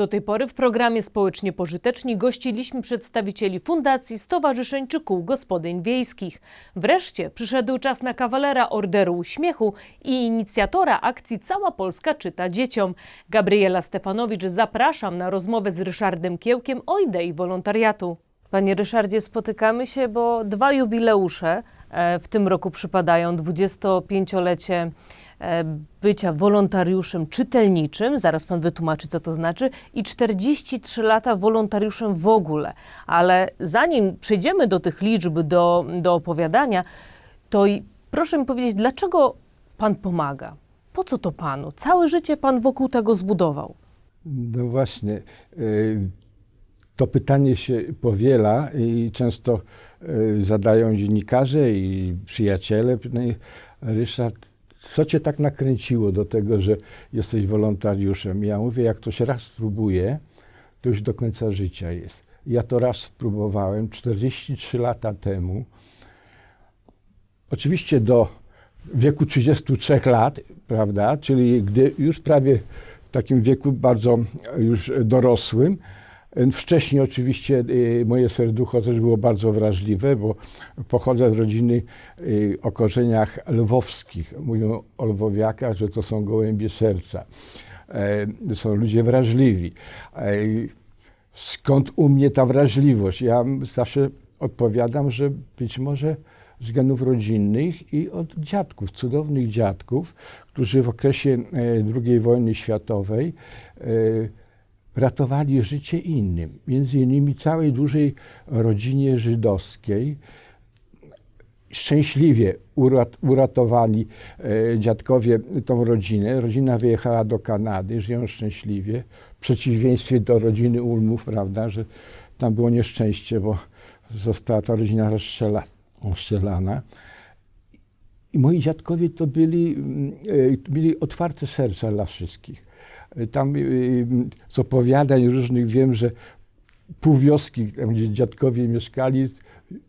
Do tej pory w programie Społecznie Pożyteczni gościliśmy przedstawicieli fundacji, stowarzyszeń czy kół gospodyń wiejskich. Wreszcie przyszedł czas na kawalera Orderu Uśmiechu i inicjatora akcji Cała Polska czyta dzieciom. Gabriela Stefanowicz, zapraszam na rozmowę z Ryszardem Kiełkiem o idei wolontariatu. Panie Ryszardzie, spotykamy się, bo dwa jubileusze e, w tym roku przypadają. 25-lecie e, bycia wolontariuszem czytelniczym, zaraz pan wytłumaczy, co to znaczy, i 43 lata wolontariuszem w ogóle. Ale zanim przejdziemy do tych liczb, do, do opowiadania, to proszę mi powiedzieć, dlaczego pan pomaga? Po co to panu? Całe życie pan wokół tego zbudował. No właśnie. y, To pytanie się powiela i często y, zadają dziennikarze i przyjaciele. Ryszard, co cię tak nakręciło do tego, że jesteś wolontariuszem? Ja mówię, jak ktoś raz spróbuje, to już do końca życia jest. Ja to raz spróbowałem 43 lata temu. Oczywiście do wieku 33 lat, prawda, czyli gdy już prawie w takim wieku bardzo już dorosłym. Wcześniej oczywiście y, moje serducho też było bardzo wrażliwe, bo pochodzę z rodziny y, o korzeniach lwowskich. Mówią o lwowiakach, że to są gołębie serca. Są ludzie wrażliwi. Skąd u mnie ta wrażliwość? Ja zawsze odpowiadam, że być może z genów rodzinnych i od dziadków, cudownych dziadków, którzy w okresie II wojny światowej ratowali życie innym. Między innymi całej dużej rodzinie żydowskiej. Szczęśliwie urat, uratowali e, dziadkowie tą rodzinę. Rodzina wyjechała do Kanady, żyją szczęśliwie. W przeciwieństwie do rodziny Ulmów, prawda, że tam było nieszczęście, bo została ta rodzina rozstrzela, rozstrzelana. I moi dziadkowie to byli, mm, e, otwarte serca dla wszystkich. Tam e, z opowiadań różnych wiem, że pół wioski, tam gdzie dziadkowie mieszkali,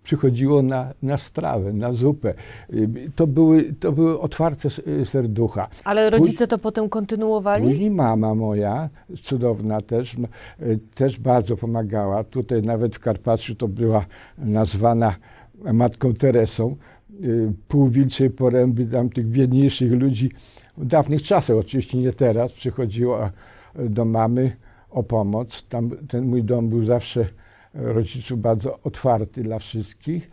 przychodziło na, na strawę, na zupę. E, To były, to były otwarte serducha. Ale rodzice to potem kontynuowali? Później mama moja, cudowna też, też bardzo pomagała. Tutaj nawet w Karpaczu to była nazwana Matką Teresą. E, Pół wilczej poręby tam tych biedniejszych ludzi w dawnych czasach, oczywiście nie teraz, przychodziła e, do mamy o pomoc. Tam ten mój dom był zawsze e, rodziców bardzo otwarty dla wszystkich,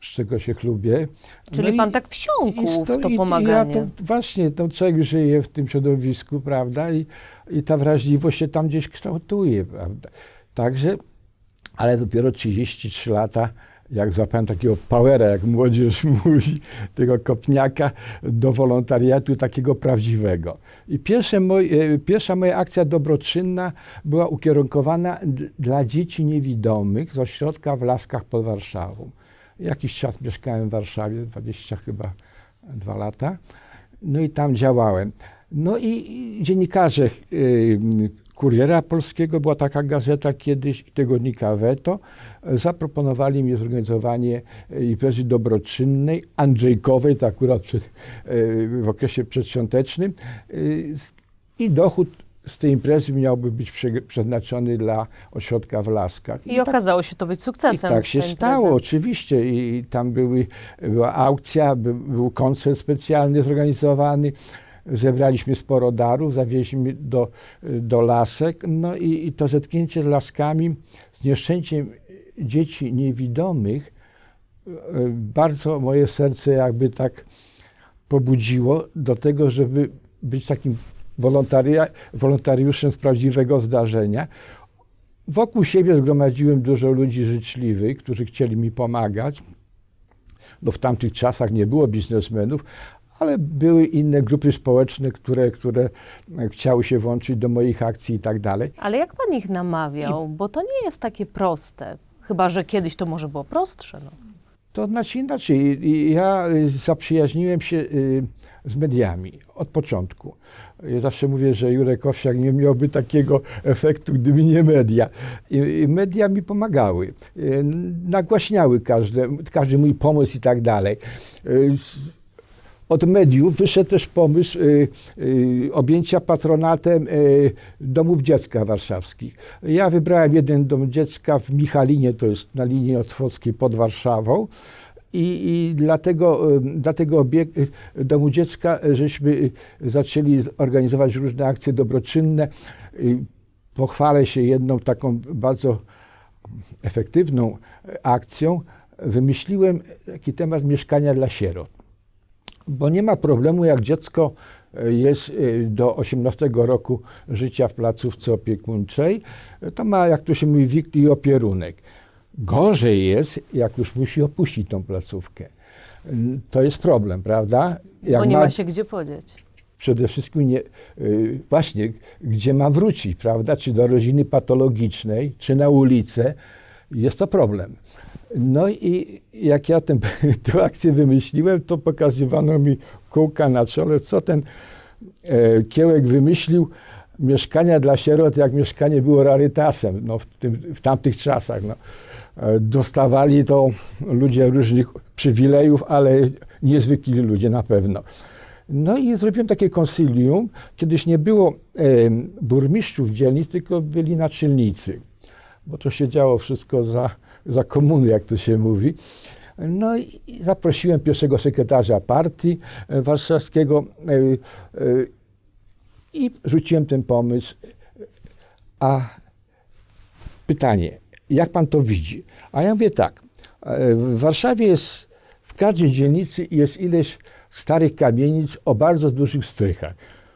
z czego się chlubię. Czyli No i- pan tak wsiąkł i w to i- pomaganie. Ja to właśnie, to człowiek żyje w tym środowisku, prawda? I, I ta wrażliwość się tam gdzieś kształtuje, prawda? Także, ale dopiero 33 lata, jak złapałem takiego powera, jak młodzież mówi, tego kopniaka do wolontariatu takiego prawdziwego. I pierwsze e, pierwsza moja akcja dobroczynna była ukierunkowana dla dzieci niewidomych z ośrodka w Laskach pod Warszawą. Jakiś czas mieszkałem w Warszawie, 20 chyba dwa lata. No i tam działałem. No i i dziennikarze y, Kuriera Polskiego, była taka gazeta kiedyś, i tygodnika Veto, e, zaproponowali mi zorganizowanie e, imprezy dobroczynnej, Andrzejkowej, to akurat przed, e, w okresie przedświątecznym. z- I dochód z tej imprezy miałby być prze- przeznaczony dla ośrodka w Laskach. I tak okazało się to być i sukcesem. tak się stało, oczywiście. I tam były, była aukcja, by, był koncert specjalny zorganizowany. Zebraliśmy sporo darów, zawieźliśmy do, do lasek. No i, i to zetknięcie z laskami, z nieszczęściem dzieci niewidomych, e, bardzo moje serce jakby tak pobudziło do tego, żeby być takim wolontariuszem z prawdziwego zdarzenia. Wokół siebie zgromadziłem dużo ludzi życzliwych, którzy chcieli mi pomagać. No w tamtych czasach nie było biznesmenów, ale były inne grupy społeczne, które, które chciały się włączyć do moich akcji i tak dalej. Ale jak pan ich namawiał? Bo to nie jest takie proste. Chyba, że kiedyś to może było prostsze. No. To znaczy inaczej. Ja y, zaprzyjaźniłem się y, z mediami od początku. Ja zawsze mówię, że Jurek Owsiak nie miałby takiego efektu, gdyby nie media. I, media mi pomagały. Y, Nagłaśniały każde, każdy mój pomysł i tak dalej. Od mediów wyszedł też pomysł y, y, objęcia patronatem y, domów dziecka warszawskich. Ja wybrałem jeden dom dziecka w Michalinie, to jest na linii otwockiej pod Warszawą. I, I dlatego, y, dla tego obiek- y, domu dziecka y, żeśmy zaczęli organizować różne akcje dobroczynne. Pochwalę się jedną taką bardzo efektywną akcją. Wymyśliłem taki temat mieszkania dla sierot. Bo nie ma problemu, jak dziecko e, jest e, do 18 roku życia w placówce opiekuńczej, e, to ma, jak to się mówi, wikt i opierunek. Gorzej jest, jak już musi opuścić tą placówkę. To jest problem, prawda? Jak Bo nie ma się gdzie podzieć. przede wszystkim nie, y, właśnie, gdzie ma wrócić, prawda? Czy do rodziny patologicznej, czy na ulicę, jest to problem. No i jak ja tę akcję wymyśliłem, to pokazywano mi kółka na czole, co ten e, kiełek wymyślił. Mieszkania dla sierot, jak mieszkanie było rarytasem no, w, tym, w tamtych czasach. No. E, Dostawali to ludzie różnych przywilejów, ale niezwykli ludzie na pewno. No i zrobiłem takie konsylium. Kiedyś nie było e, burmistrzów dzielnic, tylko byli naczelnicy, bo to się działo wszystko za, za komuny, jak to się mówi. No i zaprosiłem pierwszego sekretarza partii e, warszawskiego e, e, i rzuciłem ten pomysł. A pytanie, jak pan to widzi? A ja mówię tak, w Warszawie jest, w każdej dzielnicy jest ileś starych kamienic o bardzo dużych strychach.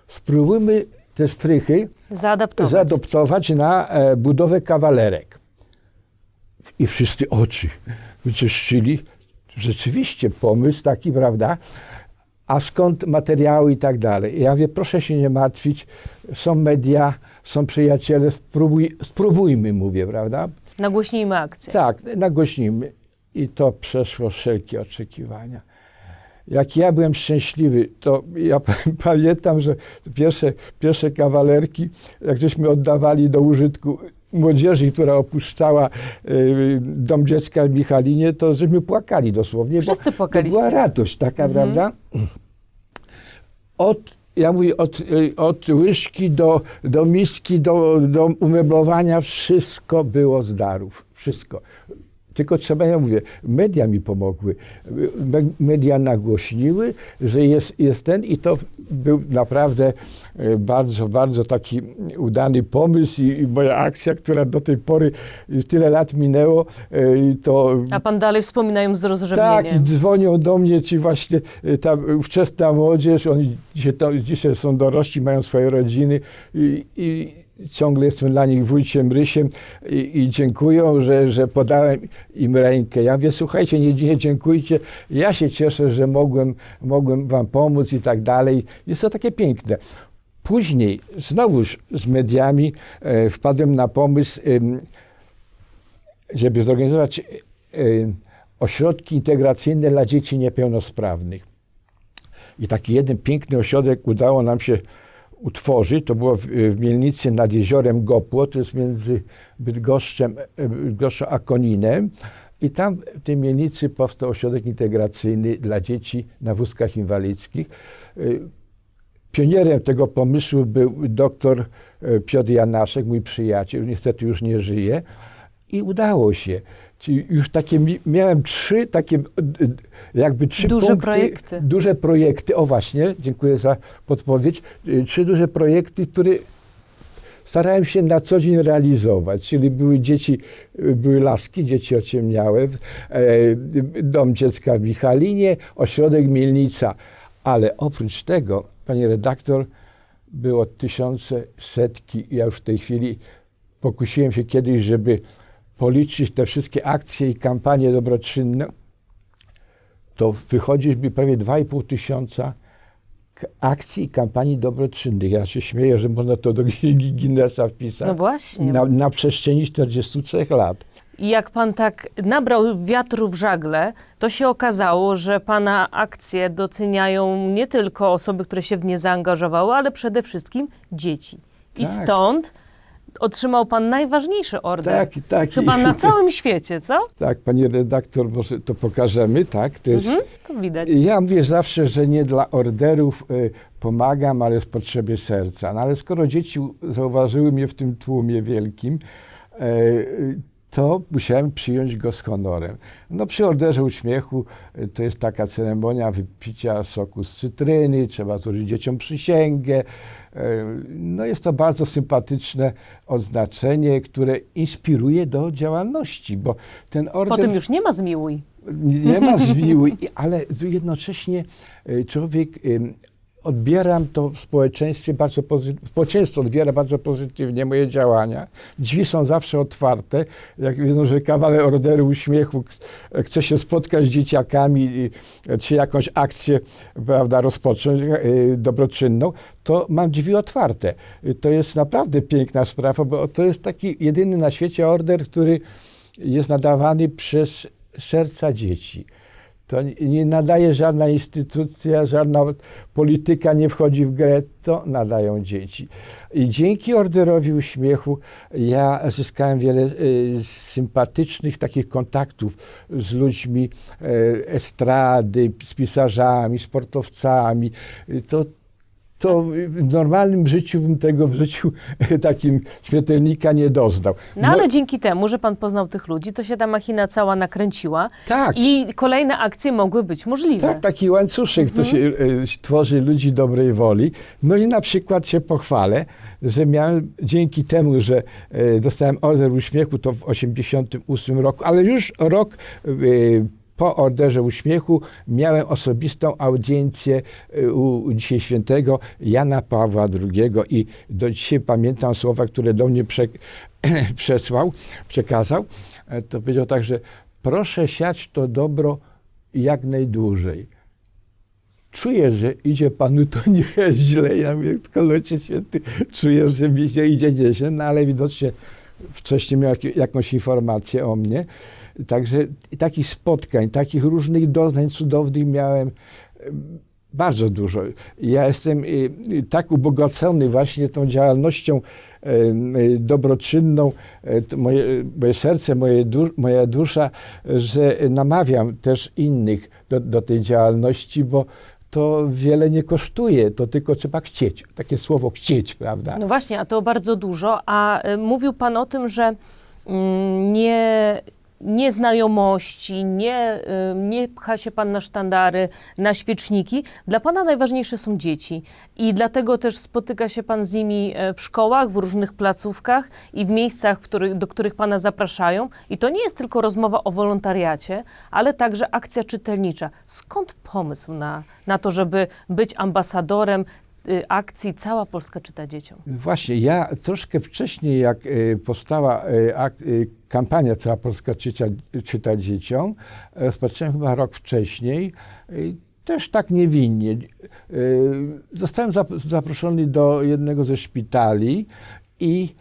Spróbujmy te strychy Zaadaptować. zaadoptować na e, budowę kawalerek. I wszyscy oczy wyczyszczyli. Rzeczywiście pomysł taki, prawda? A skąd materiały i tak dalej? Ja mówię, proszę się nie martwić, są media, są przyjaciele, spróbuj, spróbujmy, mówię, prawda? Nagłośnijmy akcję. Tak, nagłośnimy. I to przeszło wszelkie oczekiwania. Jak ja byłem szczęśliwy, to ja pamiętam, że pierwsze, pierwsze kawalerki, jak żeśmy oddawali do użytku młodzieży, która opuszczała y, dom dziecka w Michalinie, to żeśmy płakali dosłownie. Wszyscy bo. To była radość taka, prawda? Od, ja mówię, od, y, od łyżki do, do miski, do, do umeblowania, wszystko było z darów. Wszystko. Tylko trzeba, ja mówię, media mi pomogły. Me- Media nagłośniły, że jest, jest ten i to był naprawdę e, bardzo, bardzo taki udany pomysł i, i moja akcja, która do tej pory już tyle lat minęło, e, to A pan dalej wspominają z tak, i rozrzewnieniem. dzwonią do mnie ci właśnie ta wczesna młodzież, oni dzisiaj, to, dzisiaj są dorośli, mają swoje rodziny i, i ciągle jestem dla nich wujciem Rysiem i, i dziękują, że, że podałem im rękę. Ja mówię, słuchajcie, nie, nie dziękujcie, ja się cieszę, że mogłem, mogłem wam pomóc i tak dalej. Jest to takie piękne. Później znowuż z mediami e, wpadłem na pomysł, ym, żeby zorganizować y, ośrodki integracyjne dla dzieci niepełnosprawnych. I taki jeden piękny ośrodek udało nam się utworzyć. To było w, w Mielnicy nad jeziorem Gopło, to jest między Bydgoszczem, e, Bydgoszczą a Koninem. I tam w tej Mielnicy powstał ośrodek integracyjny dla dzieci na wózkach inwalidzkich. Y, Pionierem tego pomysłu był doktor e, Piotr Janaszek, mój przyjaciel, niestety już nie żyje. I udało się. Już takie, mi- miałem trzy takie, jakby trzy Duże punkty, projekty. Duże projekty, o właśnie, dziękuję za podpowiedź. E, Trzy duże projekty, które starałem się na co dzień realizować, czyli były dzieci, e, były laski, dzieci ociemniałe, e, dom dziecka w Michalinie, ośrodek Mielnica. Ale oprócz tego, pani redaktor, było tysiące, setki. Ja już w tej chwili pokusiłem się kiedyś, żeby policzyć te wszystkie akcje i kampanie dobroczynne. To wychodzi mi prawie 2,5 tysiąca akcji i kampanii dobroczynnych. Ja się śmieję, że można to do Guinnessa wpisać. No właśnie. Na, na przestrzeni 43 lat. I jak pan tak nabrał wiatru w żagle, to się okazało, że pana akcje doceniają nie tylko osoby, które się w nie zaangażowały, ale przede wszystkim dzieci. I Tak. stąd otrzymał pan najważniejszy order. Tak, tak. Chyba na całym świecie, co? Tak, pani redaktor, może to pokażemy, tak? To jest, Mhm, to widać. Ja mówię zawsze, że nie dla orderów y, pomagam, ale z potrzeby serca. No ale skoro dzieci zauważyły mnie w tym tłumie wielkim, e, y, to musiałem przyjąć go z honorem. No przy orderze uśmiechu y, to jest taka ceremonia wypicia soku z cytryny, trzeba złożyć dzieciom przysięgę. E, No jest to bardzo sympatyczne odznaczenie, które inspiruje do działalności, bo ten order... Potem już nie ma zmiłuj. Nie ma zwiły, i- ale jednocześnie y, człowiek odbieram to w społeczeństwie bardzo pozytywnie, społeczeństwo odbiera bardzo pozytywnie moje działania. Drzwi są zawsze otwarte. Jak wiedzą, że kawaler orderu uśmiechu chce się spotkać z dzieciakami y, czy jakąś akcję prawda, rozpocząć y, dobroczynną, to mam drzwi otwarte. Y, To jest naprawdę piękna sprawa, bo to jest taki jedyny na świecie order, który jest nadawany przez serca dzieci. To nie- nadaje żadna instytucja, żadna polityka nie wchodzi w grę, to nadają dzieci. I dzięki Orderowi Uśmiechu ja zyskałem wiele y, sympatycznych takich kontaktów z ludźmi e, estrady, z pisarzami, sportowcami. Y, To, to w normalnym życiu bym tego w życiu takim śmiertelnika nie doznał. No ale dzięki temu, że pan poznał tych ludzi, to się ta machina cała nakręciła tak. i kolejne akcje mogły być możliwe. Tak, taki łańcuszek to się e, tworzy ludzi dobrej woli. No i na przykład się pochwalę, że miałem dzięki temu, że e, dostałem order uśmiechu, to w 88 roku, ale już rok e, po orderze uśmiechu miałem osobistą audiencję e, u, dzisiaj świętego Jana Pawła II i do dzisiaj pamiętam słowa, które do mnie prze, przesłał, przekazał. E, To powiedział tak, że proszę siać to dobro jak najdłużej. Czuję, że idzie panu to nieźle. Ja mówię, kolocie święty, czuję, że mi się idzie nieźle, no ale widocznie wcześniej miał jak- jakąś informację o mnie. Także takich spotkań, takich różnych doznań cudownych miałem em, bardzo dużo. Ja jestem y, tak ubogacony właśnie tą działalnością dobroczynną, e, moje, moje serce, moje moja dusza, że namawiam też innych do, do tej działalności, bo to wiele nie kosztuje, to tylko trzeba chcieć. Takie słowo chcieć, prawda? No właśnie, a to bardzo dużo. A y, mówił pan o tym, że mm, nie, nieznajomości, nie, y, nie pcha się pan na sztandary, na świeczniki. Dla pana najważniejsze są dzieci i dlatego też spotyka się pan z nimi e, w szkołach, w różnych placówkach i w miejscach, w których, do których pana zapraszają. I to nie jest tylko rozmowa o wolontariacie, ale także akcja czytelnicza. Skąd pomysł na, na to, żeby być ambasadorem y, akcji Cała Polska czyta dzieciom? Właśnie, ja troszkę wcześniej, jak e, powstała kampania Cała Polska czyta, czyta dzieciom, e, rozpocząłem chyba rok wcześniej, też tak niewinnie. E, Zostałem zap- zaproszony do jednego ze szpitali i,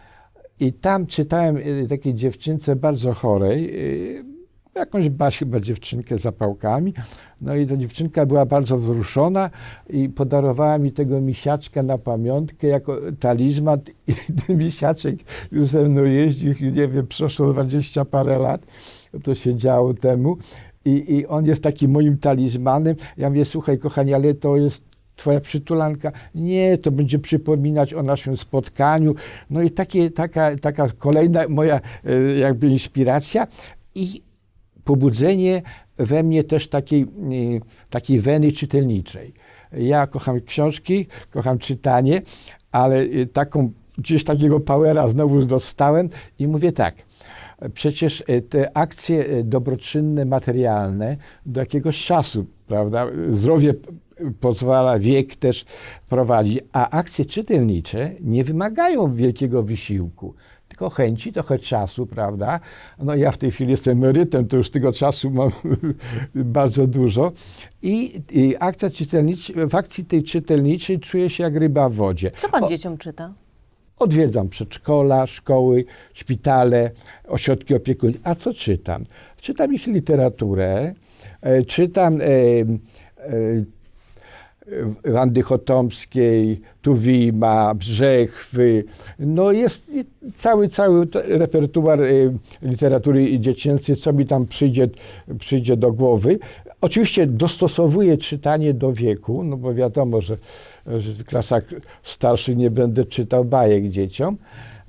i tam czytałem e, takiej dziewczynce bardzo chorej, jakąś baś chyba dziewczynkę zapałkami. No i ta dziewczynka była bardzo wzruszona i podarowała mi tego misiaczka na pamiątkę jako talizman. I ten misiaczek już ze mną jeździł, nie wiem, przeszło 20 parę lat. To się działo temu. I, I on jest takim moim talizmanem. Ja mówię, słuchaj kochani, ale to jest twoja przytulanka. Nie, to będzie przypominać o naszym spotkaniu. No i takie, taka, taka kolejna moja e, jakby inspiracja. I pobudzenie we mnie też takiej, y, takiej weny czytelniczej. Ja kocham książki, kocham czytanie, ale y, taką, gdzieś takiego powera znowu dostałem i mówię tak, przecież y, te akcje dobroczynne, materialne do jakiegoś czasu, prawda, zdrowie pozwala, wiek też prowadzi, a akcje czytelnicze nie wymagają wielkiego wysiłku tylko chęci, trochę czasu, prawda? No ja w tej chwili jestem emerytem, to już tego czasu mam bardzo dużo. I, i akcja w akcji tej czytelniczej czuję się jak ryba w wodzie. Co pan O- dzieciom czyta? Odwiedzam przedszkola, szkoły, szpitale, ośrodki opiekuńcze. A co czytam? Czytam ich literaturę, e, czytam e, e, Wandy Chotomskiej, Tuwima, Brzechwy. No jest cały, cały repertuar e, literatury dziecięcej, co mi tam przyjdzie, przyjdzie do głowy. Oczywiście dostosowuję czytanie do wieku, no bo wiadomo, że w klasach starszych nie będę czytał bajek dzieciom.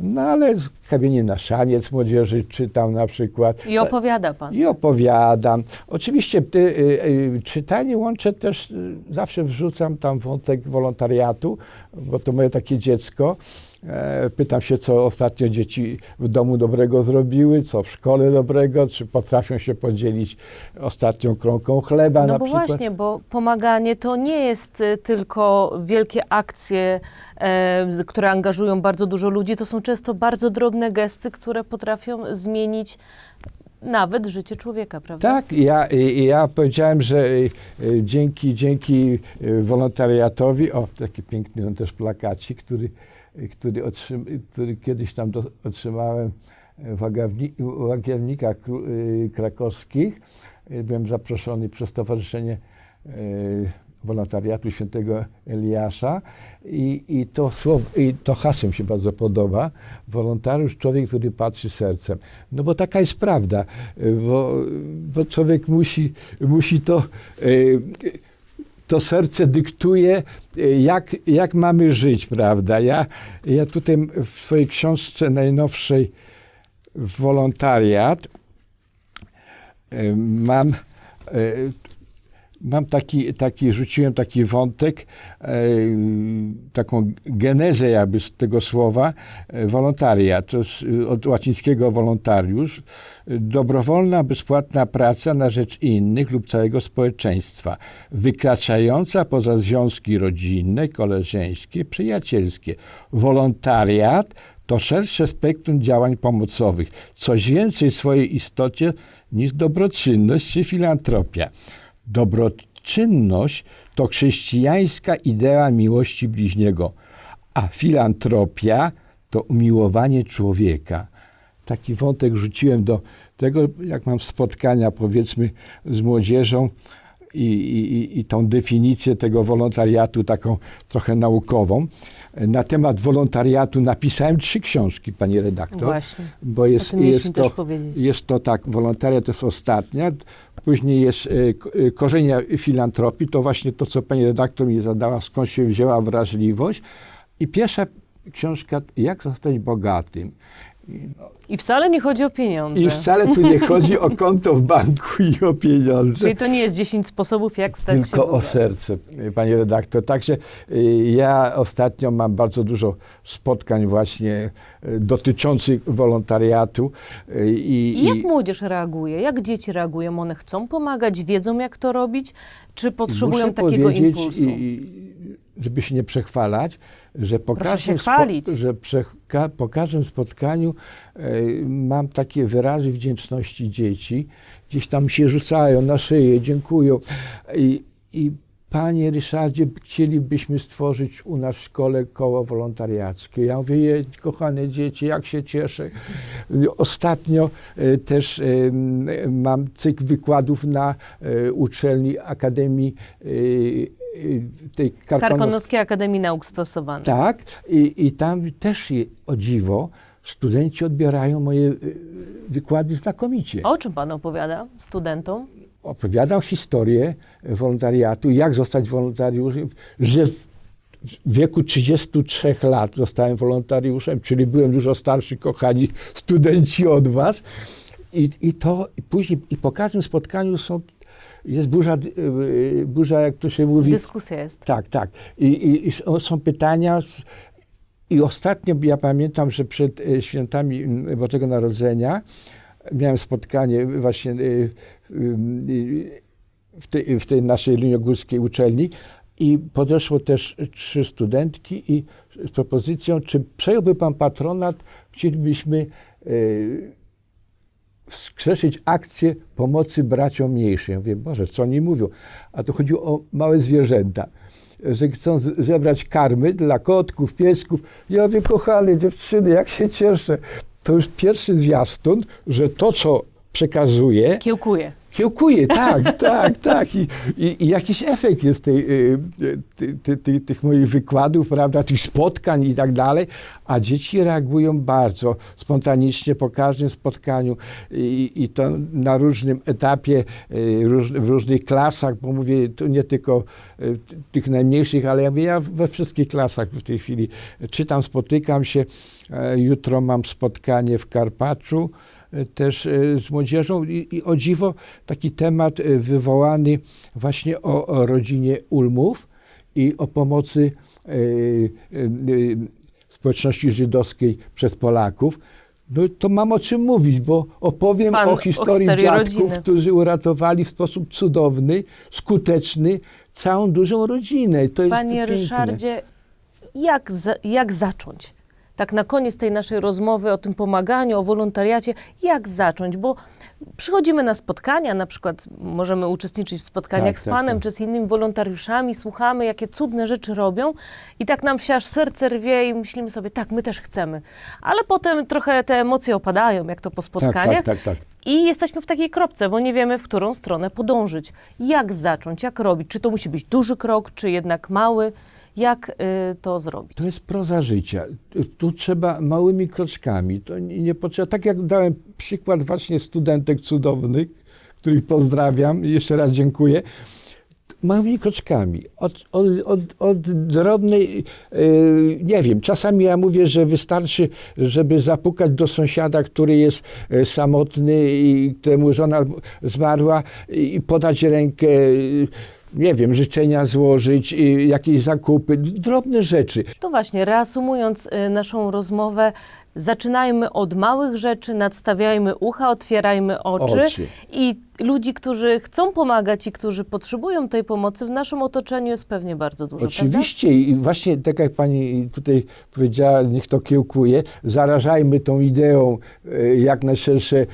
No ale z Kamienie na szaniec młodzieży czytam na przykład. I opowiada pan. I opowiadam. Oczywiście ty, y, y, czytanie łączę też, y, zawsze wrzucam tam wątek wolontariatu, bo to moje takie dziecko. E, pytam się, co ostatnio dzieci w domu dobrego zrobiły, co w szkole dobrego, czy potrafią się podzielić ostatnią kromką chleba No na bo przykład. właśnie, bo pomaganie to nie jest y, tylko wielkie akcje, e, które angażują bardzo dużo ludzi. To są często bardzo drobne gesty, które potrafią zmienić nawet życie człowieka, prawda? Tak, ja, ja powiedziałem, że y, y, dzięki, dzięki wolontariatowi, o taki piękny on też plakacik, który, który, który kiedyś tam otrzymałem Łagawni- w Łagiewnikach y, Krakowskich. Y, Byłem zaproszony przez Stowarzyszenie Wolontariatu Świętego Eliasza i, i, to słowo, i to hasło mi się bardzo podoba. Wolontariusz, człowiek, który patrzy sercem. No bo taka jest prawda, bo, bo człowiek musi, musi to, to serce dyktuje, y, jak, jak mamy żyć, prawda? Ja, ja tutaj w swojej książce najnowszej Wolontariat y, mam y, mam taki, taki, rzuciłem taki wątek, e, taką genezę jakby z tego słowa, e, wolontariat, to jest e, od łacińskiego wolontariusz, dobrowolna, bezpłatna praca na rzecz innych lub całego społeczeństwa, wykraczająca poza związki rodzinne, koleżeńskie, przyjacielskie. Wolontariat to szersze spektrum działań pomocowych, coś więcej w swojej istocie niż dobroczynność czy filantropia. Dobroczynność to chrześcijańska idea miłości bliźniego, a filantropia to umiłowanie człowieka. Taki wątek rzuciłem do tego, jak mam spotkania powiedzmy z młodzieżą i, i, i tą definicję tego wolontariatu taką trochę naukową. Na temat wolontariatu napisałem trzy książki, pani redaktor Właśnie. bo jest, jest, to, jest to tak, wolontariat to jest ostatnia, później jest e, e, korzenia filantropii, to właśnie to, co pani redaktor mi zadała, skąd się wzięła wrażliwość. I pierwsza książka, jak zostać bogatym. I wcale nie chodzi o pieniądze. I wcale tu nie chodzi o konto w banku i o pieniądze. Czyli to nie jest 10 sposobów, jak stać się Tylko o serce, pani redaktor. Także y, ja ostatnio mam bardzo dużo spotkań właśnie y, dotyczących wolontariatu. y, I, I jak i- młodzież reaguje? Jak dzieci reagują? One chcą pomagać, wiedzą jak to robić, czy potrzebują takiego impulsu? I, żeby się nie przechwalać, że po każdym, chwalić. że prze, ka, po każdym spotkaniu e, mam takie wyrazy wdzięczności dzieci. Gdzieś tam się rzucają na szyję, dziękują. I, i Panie Ryszardzie, chcielibyśmy stworzyć u nas w szkole koło wolontariackie. Ja mówię, "Je, kochane dzieci, jak się cieszę. Ostatnio e, też m, mam cykl wykładów na e, uczelni Akademii tej Karkonos- Karkonoskiej Akademii Nauk Stosowanych. Tak, i, i tam też je, o dziwo studenci odbierają moje e, wykłady znakomicie. O czym pan opowiada studentom? opowiadam historię wolontariatu, jak zostać wolontariuszem, że w w wieku 33 lat zostałem wolontariuszem, czyli byłem dużo starszy, kochani studenci od was. I, i to i później, i po każdym spotkaniu są, jest burza, yy, burza, jak to się mówi, Dyskusja jest. tak, tak. I, i, i są- pytania. Z, I ostatnio ja pamiętam, że przed e, świętami m, Bożego Narodzenia miałem spotkanie właśnie w tej, w tej naszej liniogórskiej uczelni i podeszło też trzy studentki i z propozycją, czy przejąłby pan patronat, chcielibyśmy wskrzeszyć akcję pomocy braciom mniejszym. Ja mówię, Boże, co oni mówią? A to chodziło o małe zwierzęta, że chcą zebrać karmy dla kotków, piesków. Ja mówię, kochane dziewczyny, jak się cieszę. To już pierwszy zwiastun, że to, co przekazuję, Kiełkuje. Kiełkuje, tak, tak, tak. I, i, I jakiś efekt jest tej, y, ty, ty, ty, tych moich wykładów, prawda, tych spotkań i tak dalej, a dzieci reagują bardzo spontanicznie po każdym spotkaniu i, i to na różnym etapie, y, róż, w różnych klasach, bo mówię, to nie tylko y, tych najmniejszych, ale ja, mówię, ja we wszystkich klasach w tej chwili czytam, spotykam się. E, Jutro mam spotkanie w Karpaczu też e, z młodzieżą i, i o dziwo taki temat e, wywołany właśnie o, o rodzinie Ulmów i o pomocy e, społeczności żydowskiej przez Polaków. No to mam o czym mówić, bo opowiem Pan o o historii historii dziadków, rodziny. którzy uratowali w sposób cudowny, skuteczny całą dużą rodzinę. To jest Panie piękne. Ryszardzie, jak, za, jak zacząć? Tak na koniec tej naszej rozmowy o tym pomaganiu, o wolontariacie, jak zacząć? Bo przychodzimy na spotkania, na przykład możemy uczestniczyć w spotkaniach Tak, z tak, Panem tak. czy z innymi wolontariuszami, słuchamy, jakie cudne rzeczy robią i tak nam się aż serce rwie i myślimy sobie, tak, my też chcemy. Ale potem trochę te emocje opadają, jak to po Tak, spotkaniach. tak, tak, tak. I jesteśmy w takiej kropce, bo nie wiemy, w którą stronę podążyć. Jak zacząć, jak robić? Czy to musi być duży krok, czy jednak mały? Jak y, to zrobić? To jest proza życia. Tu trzeba małymi kroczkami. To nie, potrzeba. Tak jak dałem przykład właśnie studentek cudownych, których pozdrawiam jeszcze raz dziękuję. Małymi kroczkami. Od, od, od, od drobnej, yy, nie wiem, czasami ja mówię, że wystarczy, żeby zapukać do sąsiada, który jest e, samotny i któremu żona zmarła i podać rękę, yy, nie wiem, życzenia złożyć, yy, jakieś zakupy, drobne rzeczy. To właśnie, reasumując y, naszą rozmowę, zaczynajmy od małych rzeczy, nadstawiajmy ucha, otwierajmy oczy, Oczy. i ludzi, którzy chcą pomagać i którzy potrzebują tej pomocy, w naszym otoczeniu jest pewnie bardzo dużo. Oczywiście i właśnie tak jak pani tutaj powiedziała, niech to kiełkuje, zarażajmy tą ideą e, jak najszersze e,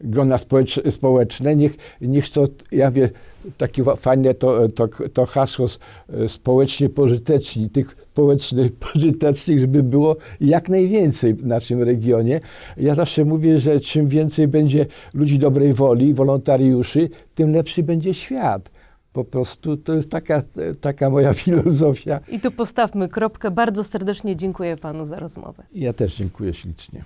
grona społecz- społeczne, niech, niech to, ja wiem, takie fajne to, to, to hasło e, społecznie pożyteczni, tych społecznych pożytecznych, żeby było jak najwięcej w naszym regionie. Ja zawsze mówię, że czym więcej będzie ludzi dobrej woli, wolontariuszy, tym lepszy będzie świat. Po prostu to jest taka, taka moja filozofia. I tu postawmy kropkę. Bardzo serdecznie dziękuję panu za rozmowę. Ja też dziękuję ślicznie.